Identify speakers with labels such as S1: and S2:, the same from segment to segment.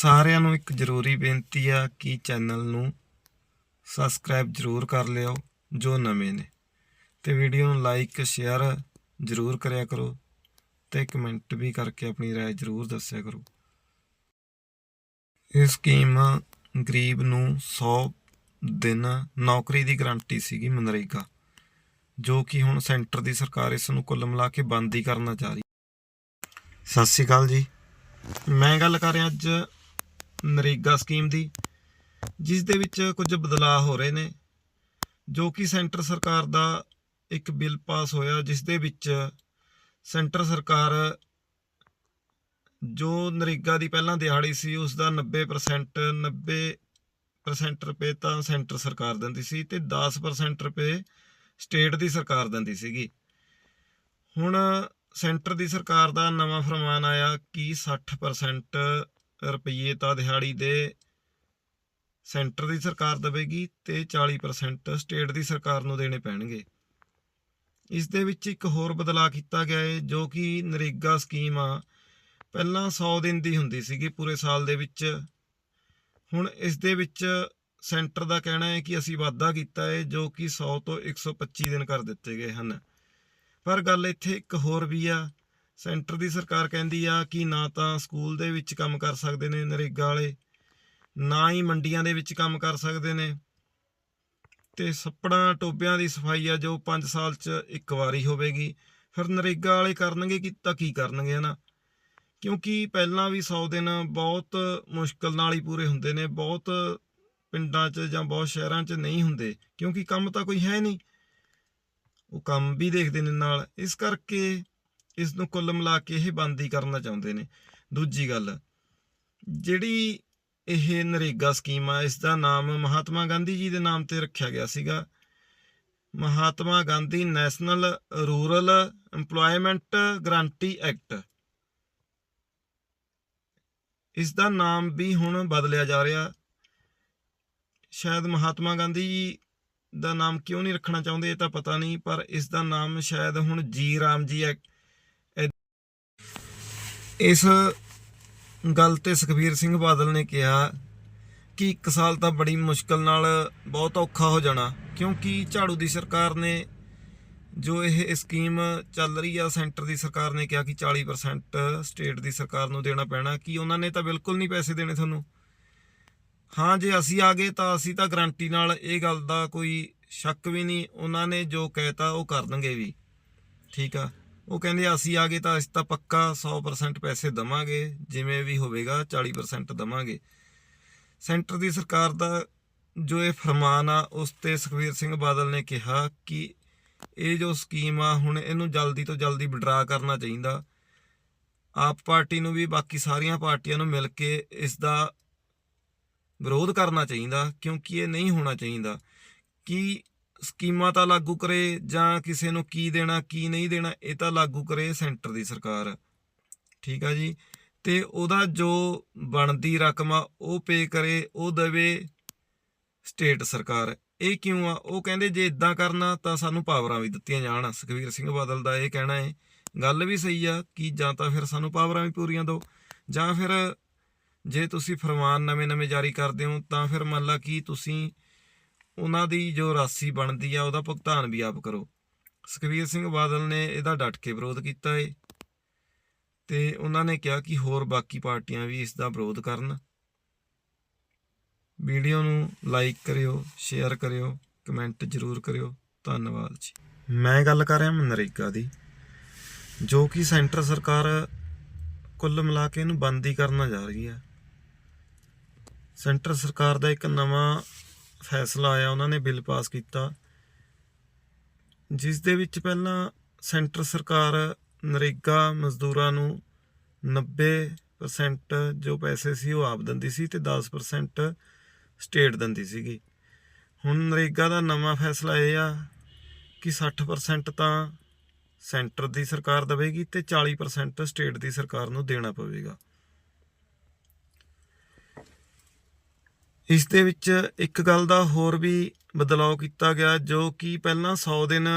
S1: ਸਾਰਿਆਂ ਨੂੰ ਇੱਕ ਜ਼ਰੂਰੀ ਬੇਨਤੀ ਆ ਕਿ ਚੈਨਲ ਨੂੰ ਸਬਸਕ੍ਰਾਈਬ ਜ਼ਰੂਰ ਕਰ ਲਿਓ ਜੋ ਨਵੇਂ ਨੇ ਤੇ ਵੀਡੀਓ ਨੂੰ ਲਾਈਕ ਸ਼ੇਅਰ ਜ਼ਰੂਰ ਕਰਿਆ ਕਰੋ ਤੇ ਕਮੈਂਟ ਵੀ ਕਰਕੇ ਆਪਣੀ رائے ਜ਼ਰੂਰ ਦੱਸਿਆ ਕਰੋ ਇਹ ਸਕੀਮ ਗਰੀਬ ਨੂੰ 100 ਦਿਨ ਨੌਕਰੀ ਦੀ ਗਾਰੰਟੀ ਸੀਗੀ ਮਨਰੇਗਾ ਜੋ ਕਿ ਹੁਣ ਸੈਂਟਰ ਦੀ ਸਰਕਾਰ ਇਸ ਨੂੰ ਕੁੱਲ ਮਿਲਾ ਕੇ ਬੰਦ ਹੀ ਕਰਨਾ ਚਾਹ ਰਹੀ ਸਤਿ ਸ਼੍ਰੀ ਅਕਾਲ ਜੀ ਮੈਂ ਗੱਲ ਕਰ ਰਿਹਾ ਅੱਜ ਨਰੇਗਾ ਸਕੀਮ ਦੀ, ਜਿਸ ਦੇ ਵਿੱਚ ਕੁਝ ਬਦਲਾਅ ਹੋ ਰਹੇ ਨੇ, ਜੋ ਕਿ ਸੈਂਟਰ ਸਰਕਾਰ ਦਾ ਇੱਕ ਬਿੱਲ ਪਾਸ ਹੋਇਆ, ਜਿਸ ਦੇ ਵਿੱਚ ਸੈਂਟਰ ਸਰਕਾਰ ਜੋ ਨਰੇਗਾ ਦੀ ਪਹਿਲਾਂ ਦਿਹਾੜੀ ਸੀ, ਉਸ ਦਾ 90% 90% ਰੁਪਏ ਤਾਂ ਸੈਂਟਰ ਸਰਕਾਰ ਦਿੰਦੀ ਸੀ ਤੇ 10% ਰੁਪਏ ਸਟੇਟ ਦੀ ਸਰਕਾਰ ਦਿੰਦੀ ਸੀਗੀ। ਹੁਣ ਸੈਂਟਰ ਦੀ ਸਰਕਾਰ ਦਾ ਨਵਾਂ ਫਰਮਾਨ ਆਇਆ ਕਿ 60% ਰੁਪਏ ਤਾਂ ਦਿਹਾੜੀ ਦੇ ਸੈਂਟਰ ਦੀ ਸਰਕਾਰ ਦੇਵੇਗੀ ਤੇ 40% ਸਟੇਟ ਦੀ ਸਰਕਾਰ ਨੂੰ ਦੇਣੇ ਪੈਣਗੇ। ਇਸ ਦੇ ਵਿੱਚ ਇੱਕ ਹੋਰ ਬਦਲਾਅ ਕੀਤਾ ਗਿਆ ਹੈ ਜੋ ਕਿ ਨਰੇਗਾ ਸਕੀਮ ਆ। ਪਹਿਲਾਂ 100 ਦਿਨ ਦੀ ਹੁੰਦੀ ਸੀਗੀ ਪੂਰੇ ਸਾਲ ਦੇ ਵਿੱਚ। ਹੁਣ ਇਸ ਦੇ ਵਿੱਚ ਸੈਂਟਰ ਦਾ ਕਹਿਣਾ ਹੈ ਕਿ ਅਸੀਂ ਵਾਅਦਾ ਕੀਤਾ ਹੈ ਜੋ ਕਿ 100 ਤੋਂ 125 ਦਿਨ ਕਰ ਦਿੱਤੇ ਗਏ ਹਨ। ਪਰ ਗੱਲ ਇੱਥੇ ਇੱਕ ਹੋਰ ਵੀ ਆ। ਸੈਂਟਰ ਦੀ ਸਰਕਾਰ ਕਹਿੰਦੀ ਆ ਕਿ ਨਾ ਤਾਂ ਸਕੂਲ ਦੇ ਵਿੱਚ ਕੰਮ ਕਰ ਸਕਦੇ ਨੇ ਨਰੇਗਾ ਵਾਲੇ, ਨਾ ਹੀ ਮੰਡੀਆਂ ਦੇ ਵਿੱਚ ਕੰਮ ਕਰ ਸਕਦੇ ਨੇ। ਤੇ ਸੱਪੜਾਂ ਟੋਬਿਆਂ ਦੀ ਸਫ਼ਾਈ ਆ, ਜੋ 5 ਸਾਲ 'ਚ ਇੱਕ ਵਾਰੀ ਹੋਵੇਗੀ। ਫਿਰ ਨਰੇਗਾ ਵਾਲੇ ਕਰਨਗੇ ਕਿ ਤਾਂ ਕੀ ਕਰਨਗੇ, ਹਨਾ? ਕਿਉਂਕਿ ਪਹਿਲਾਂ ਵੀ 100 ਦਿਨ ਬਹੁਤ ਮੁਸ਼ਕਲ ਨਾਲ ਹੀ ਪੂਰੇ ਹੁੰਦੇ ਨੇ, ਬਹੁਤ ਪਿੰਡਾਂ 'ਚ ਜਾਂ ਬਹੁਤ ਸ਼ਹਿਰਾਂ 'ਚ ਨਹੀਂ ਹੁੰਦੇ, ਕਿਉਂਕਿ ਕੰਮ ਤਾਂ ਕੋਈ ਹੈ ਨਹੀਂ। ਉਹ ਕੰਮ ਵੀ ਦੇਖਦੇ ਨੇ ਨਾਲ। ਇਸ ਕਰਕੇ ਇਸ ਨੂੰ ਕੁੱਲ ਮਿਲਾ ਕੇ ਇਹ ਬੰਦੀ ਕਰਨਾ ਚਾਹੁੰਦੇ ਨੇ। ਦੂਜੀ ਗੱਲ, ਜਿਹੜੀ ਇਹ ਨਰੇਗਾ ਸਕੀਮ ਆ ਇਸ ਦਾ ਨਾਮ ਮਹਾਤਮਾ ਗਾਂਧੀ ਜੀ ਦੇ ਨਾਮ ਤੇ ਰੱਖਿਆ ਗਿਆ ਸੀਗਾ। Mahatma Gandhi national rural EMPLOYMENT guarantee act. ਇਸ ਦਾ ਨਾਮ ਵੀ ਹੁਣ ਬਦਲਿਆ ਜਾ ਰਿਹਾ। ਸ਼ਾਇਦ ਮਹਾਤਮਾ ਗਾਂਧੀ ਜੀ ਦਾ ਨਾਮ ਕਿਉਂ ਨਹੀਂ ਰੱਖਣਾ ਚਾਹੁੰਦੇ ਇਹ ਤਾਂ ਪਤਾ ਨਹੀਂ, ਪਰ ਇਸ ਦਾ ਨਾਮ ਸ਼ਾਇਦ ਹੁਣ ਜੀ ਰਾਮ ਜੀ ਐਕਟ ਇਸ ਗੱਲ ਤੇ ਸੁਖਬੀਰ ਸਿੰਘ ਬਾਦਲ ਨੇ ਕਿਹਾ ਕਿ ਇੱਕ ਸਾਲ ਤਾਂ ਬੜੀ ਮੁਸ਼ਕਲ ਨਾਲ ਬਹੁਤ ਔਖਾ ਹੋ ਜਾਣਾ, ਕਿਉਂਕਿ ਝਾੜੂ ਦੀ ਸਰਕਾਰ ਨੇ ਜੋ ਇਹ ਸਕੀਮ ਚੱਲ ਰਹੀ ਆ, ਸੈਂਟਰ ਦੀ ਸਰਕਾਰ ਨੇ ਕਿਹਾ ਕਿ 40% ਸਟੇਟ ਦੀ ਸਰਕਾਰ ਨੂੰ ਦੇਣਾ ਪੈਣਾ, ਕਿ ਉਹਨਾਂ ਨੇ ਤਾਂ ਬਿਲਕੁਲ ਨਹੀਂ ਪੈਸੇ ਦੇਣੇ ਤੁਹਾਨੂੰ? ਹਾਂ, ਜੇ ਅਸੀਂ ਆ ਗਏ ਤਾਂ ਅਸੀਂ ਤਾਂ ਗਰੰਟੀ ਨਾਲ ਇਹ ਗੱਲ ਦਾ ਕੋਈ ਸ਼ੱਕ ਵੀ ਨਹੀਂ, ਉਹਨਾਂ ਨੇ ਜੋ ਕਹਿਤਾ ਉਹ ਕਰ ਦੇਣਗੇ ਵੀ। ਠੀਕ ਆ? ਉਹ ਕਹਿੰਦੇ, ਅਸੀਂ ਆ ਗਏ ਤਾਂ ਅਸੀਂ ਤਾਂ ਪੱਕਾ 100% ਪੈਸੇ ਦਵਾਂਗੇ, ਜਿਵੇਂ ਵੀ ਹੋਵੇਗਾ 40% ਦਵਾਂਗੇ। ਸੈਂਟਰ ਦੀ ਸਰਕਾਰ ਦਾ ਜੋ ਇਹ ਫਰਮਾਨ ਆ, ਉਸ ਤੇ ਸੁਖਵੀਰ ਸਿੰਘ ਬਾਦਲ ਨੇ ਕਿਹਾ ਕਿ ਇਹ ਜੋ ਸਕੀਮ ਆ, ਹੁਣ ਇਹਨੂੰ ਜਲਦੀ ਤੋਂ ਜਲਦੀ ਵਿਡਰਾ ਕਰਨਾ ਚਾਹੀਦਾ। ਆਪ ਪਾਰਟੀ ਨੂੰ ਵੀ, ਬਾਕੀ ਸਾਰੀਆਂ ਪਾਰਟੀਆਂ ਨੂੰ ਮਿਲ ਕੇ ਇਸ ਦਾ ਵਿਰੋਧ ਕਰਨਾ ਚਾਹੀਦਾ, ਕਿਉਂਕਿ ਇਹ ਨਹੀਂ ਹੋਣਾ ਚਾਹੀਦਾ। ਕਿ ਸਕੀਮਾਂ ਤਾਂ ਲਾਗੂ ਕਰੇ ਜਾਂ ਕਿਸੇ ਨੂੰ ਕੀ ਦੇਣਾ, ਕੀ ਨਹੀਂ ਦੇਣਾ, ਇਹ ਤਾਂ ਲਾਗੂ ਕਰੇ ਸੈਂਟਰ ਦੀ ਸਰਕਾਰ। ਠੀਕ ਆ ਜੀ? ਤੇ ਉਹਦਾ ਜੋ ਬਣਦੀ ਰਕਮ ਆ, ਉਹ ਪੇ ਕਰੇ, ਉਹ ਦੇਵੇ ਸਟੇਟ ਸਰਕਾਰ। ਇਹ ਕਿਉਂ ਆ? ਉਹ ਕਹਿੰਦੇ ਜੇ ਇਦਾਂ ਕਰਨਾ ਤਾਂ ਸਾਨੂੰ ਪਾਵਰਾਂ ਵੀ ਦਿੱਤੀਆਂ ਜਾਣ। ਸੁਖਵੀਰ ਸਿੰਘ ਬਾਦਲ ਦਾ ਇਹ ਕਹਿਣਾ ਹੈ ਗੱਲ ਵੀ ਸਹੀ ਆ ਕਿ ਜਾਂ ਤਾਂ ਫਿਰ ਸਾਨੂੰ ਪਾਵਰਾਂ ਵੀ ਪੂਰੀਆਂ ਦਿਓ, ਜਾਂ ਫਿਰ ਜੇ ਤੁਸੀਂ ਫਰਮਾਨ ਨਵੇਂ-ਨਵੇਂ ਜਾਰੀ ਕਰਦੇ ਹੋ, ਤਾਂ ਫਿਰ ਮੰਨ ਲਾ ਕਿ ਤੁਸੀਂ ਉਹਨਾਂ ਦੀ ਜੋ ਰਾਸ਼ੀ ਬਣਦੀ ਆ, ਉਹਦਾ ਭੁਗਤਾਨ ਵੀ ਆਪ ਕਰੋ। ਸੁਖਵੀਰ ਸਿੰਘ ਬਾਦਲ ਨੇ ਇਹਦਾ ਡਟ ਕੇ ਵਿਰੋਧ ਕੀਤਾ ਏ ਤੇ ਉਹਨਾਂ ਨੇ ਕਿਹਾ ਕਿ ਹੋਰ ਬਾਕੀ ਪਾਰਟੀਆਂ ਵੀ ਇਸ ਦਾ ਵਿਰੋਧ ਕਰਨ। ਵੀਡੀਓ ਨੂੰ ਲਾਈਕ ਕਰਿਓ, ਸ਼ੇਅਰ ਕਰਿਓ, ਕਮੈਂਟ ਜ਼ਰੂਰ ਕਰਿਓ। ਧੰਨਵਾਦ ਜੀ। ਮੈਂ ਗੱਲ ਕਰ ਰਿਹਾ ਮਨਰੇਗਾ ਦੀ, ਜੋ ਕਿ ਸੈਂਟਰ ਸਰਕਾਰ ਕੁੱਲ ਮਿਲਾ ਕੇ ਇਹਨੂੰ ਬੰਦ ਹੀ ਕਰਨਾ ਜਾ ਰਹੀ ਹੈ। ਸੈਂਟਰ ਸਰਕਾਰ ਦਾ ਇੱਕ ਨਵਾਂ ਫੈਸਲਾ ਆਇਆ, ਉਹਨਾਂ ਨੇ ਬਿੱਲ ਪਾਸ ਕੀਤਾ। ਜਿਸ ਦੇ ਵਿੱਚ ਪਹਿਲਾਂ ਸੈਂਟਰ ਸਰਕਾਰ ਨਰੇਗਾ ਮਜ਼ਦੂਰਾਂ ਨੂੰ 90% ਜੋ ਪੈਸੇ ਸੀ ਉਹ ਆਪ ਦਿੰਦੀ ਸੀ ਤੇ 10% ਸਟੇਟ ਦਿੰਦੀ ਸੀਗੀ। ਹੁਣ ਨਰੇਗਾ ਦਾ ਨਵਾਂ ਫੈਸਲਾ ਇਹ ਆ ਕਿ 60% ਤਾਂ ਸੈਂਟਰ ਦੀ ਸਰਕਾਰ ਦੇਵੇਗੀ ਤੇ 40% ਸਟੇਟ ਦੀ ਸਰਕਾਰ ਨੂੰ ਦੇਣਾ ਪਵੇਗਾ। ਇਸ ਦੇ ਵਿੱਚ ਇੱਕ ਗੱਲ ਦਾ ਹੋਰ ਵੀ ਬਦਲਾਅ ਕੀਤਾ ਗਿਆ, ਜੋ ਕਿ ਪਹਿਲਾਂ 100 ਦਿਨ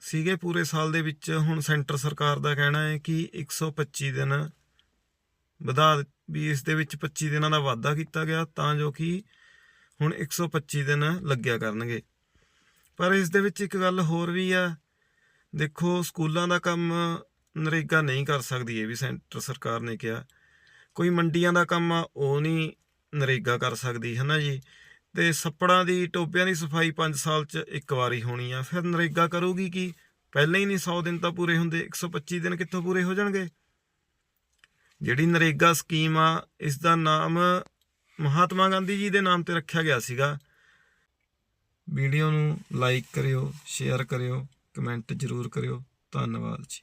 S1: ਸੀਗੇ ਪੂਰੇ ਸਾਲ ਦੇ ਵਿੱਚ। ਹੁਣ ਸੈਂਟਰ ਸਰਕਾਰ ਦਾ ਕਹਿਣਾ ਹੈ ਕਿ 125 ਦਿਨ ਵਧਾ ਵੀ ਇਸ ਦੇ ਵਿੱਚ 25 ਦਿਨਾਂ ਦਾ ਵਾਧਾ ਕੀਤਾ ਗਿਆ, ਤਾਂ ਜੋ ਕਿ ਹੁਣ 125 ਦਿਨ ਲੱਗਿਆ ਕਰਨਗੇ। ਪਰ ਇਸ ਦੇ ਵਿੱਚ ਇੱਕ ਗੱਲ ਹੋਰ ਵੀ ਆ। ਦੇਖੋ, ਸਕੂਲਾਂ ਦਾ ਕੰਮ ਨਰੇਗਾ ਨਹੀਂ ਕਰ ਸਕਦੀ, ਇਹ ਵੀ ਸੈਂਟਰ ਸਰਕਾਰ ਨੇ ਕਿਹਾ। ਕੋਈ ਮੰਡੀਆਂ ਦਾ ਕੰਮ ਆ, ਉਹ ਨਹੀਂ ਨਰੇਗਾ ਕਰ ਸਕਦੀ ਹੈ ਨਾ ਜੀ? ਤੇ ਸੱਪੜਾਂ ਦੀ ਟੋਬਿਆਂ ਦੀ ਸਫ਼ਾਈ 5 ਸਾਲ 'ਚ ਇੱਕ ਵਾਰੀ ਹੋਣੀ ਆ, ਫਿਰ ਨਰੇਗਾ ਕਰੂਗੀ ਕੀ? ਪਹਿਲਾਂ ਹੀ ਨਹੀਂ 100 ਦਿਨ ਤਾਂ ਪੂਰੇ ਹੁੰਦੇ 125 ਦਿਨ ਕਿੱਥੋਂ ਪੂਰੇ ਹੋ ਜਾਣਗੇ? ਜਿਹੜੀ ਨਰੇਗਾ ਸਕੀਮ ਆ, ਇਸ ਦਾ ਨਾਮ ਮਹਾਤਮਾ ਗਾਂਧੀ ਜੀ ਦੇ ਨਾਮ ਤੇ ਰੱਖਿਆ ਗਿਆ ਸੀਗਾ। ਵੀਡੀਓ ਨੂੰ ਲਾਈਕ ਕਰਿਓ, ਸ਼ੇਅਰ ਕਰਿਓ, ਕਮੈਂਟ ਜ਼ਰੂਰ ਕਰਿਓ। ਧੰਨਵਾਦ ਜੀ।